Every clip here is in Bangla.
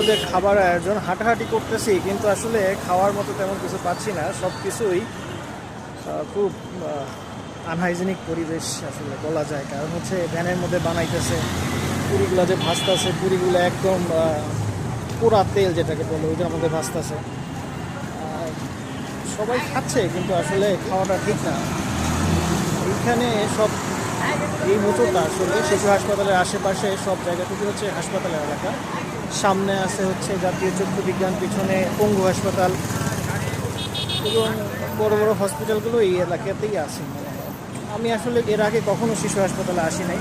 ওদের খাবার আয়োজন, হাঁটাহাঁটি করতেছি, কিন্তু আসলে খাওয়ার মতো তেমন কিছু পাচ্ছি না। সব কিছুই খুব আনহাইজেনিক পরিবেশ আসলে বলা যায়। কারণ হচ্ছে ভ্যানের মধ্যে বানাইতেছে, পুরিগুলো যে ভাজতেছে, পুরিগুলো একদম পোড়া তেল যেটাকে বলে, ওইটার মধ্যে ভাজতেছে। আর সবাই খাচ্ছে, কিন্তু আসলে খাওয়াটা ঠিক না। এইখানে সব এই মোটরটা আসলে শিশু হাসপাতালের আশেপাশে সব জায়গাটুকু হচ্ছে হাসপাতালের এলাকা। সামনে আছে হচ্ছে জাতীয় চক্ষু বিজ্ঞান পিছনে পঙ্গু হাসপাতাল এবং বড় বড় হসপিটালগুলো এই এলাকাতেই আছে। আমি আসলে এর আগে কখনো শিশু হাসপাতালে আসি নাই।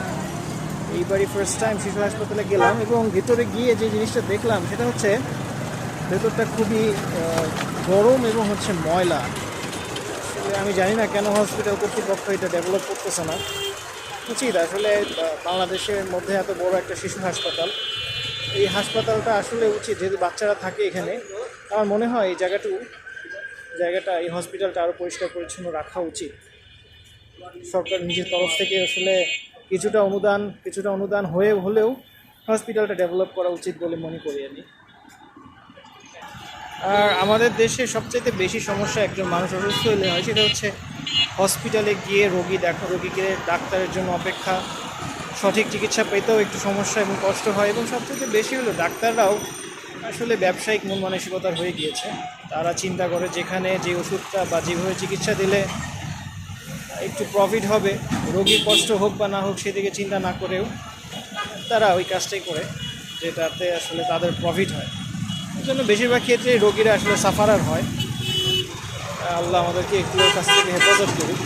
এইবারই ফার্স্ট টাইম শিশু হাসপাতালে গেলাম এবং ভেতরে গিয়ে যে জিনিসটা দেখলাম সেটা হচ্ছে ভেতরটা খুবই গরম এবং হচ্ছে ময়লা। আসলে আমি জানি না কেন হসপিটাল কর্তৃপক্ষ এটা ডেভেলপ করতেছে না। উচিত আসলে বাংলাদেশের মধ্যে এত বড় একটা শিশু হাসপাতাল। এই হাসপাতালটা আসলে উচিত, যেহেতু বাচ্চারা থাকে এখানে। আমার মনে হয় এই জায়গাটু, জায়গাটা, এই হসপিটালটা আরও পরিষ্কার পরিচ্ছন্ন রাখা উচিত। সরকার নিজের তরফ থেকে আসলে কিছুটা অনুদান কিছুটা অনুদান হয়ে হলেও হসপিটালটা ডেভেলপ করা উচিত বলে মনে করি আমি। আর আমাদের দেশে সবচেয়ে বেশি সমস্যা একজন মানুষ অসুস্থ হলে হয়, সেটা হচ্ছে হসপিটালে গিয়ে রোগী দেখা, রোগীকে ডাক্তারের জন্য অপেক্ষা। সঠিক চিকিৎসা পেতেও একটু সমস্যা এবং কষ্ট হয় এবং সবচেয়ে বেশি হলো ডাক্তাররাও আসলে ব্যবসায়িক মন মানসিকতার হয়ে গিয়েছে। তারা চিন্তা করে যেখানে যে ওষুধটা বা যেভাবে চিকিৎসা দিলে একটু প্রফিট হবে, রোগীর কষ্ট হোক বা না হোক সেদিকে চিন্তা না করেও তারা ওই কাজটাই করে, যেটাতে আসলে তাদের প্রফিট হয়। জন্য বেশিরভাগ ক্ষেত্রে রোগীরা আসলে সাফারার হয়। আল্লাহ আমাদেরকে একটু কাছ থেকে হেফাজত করুক।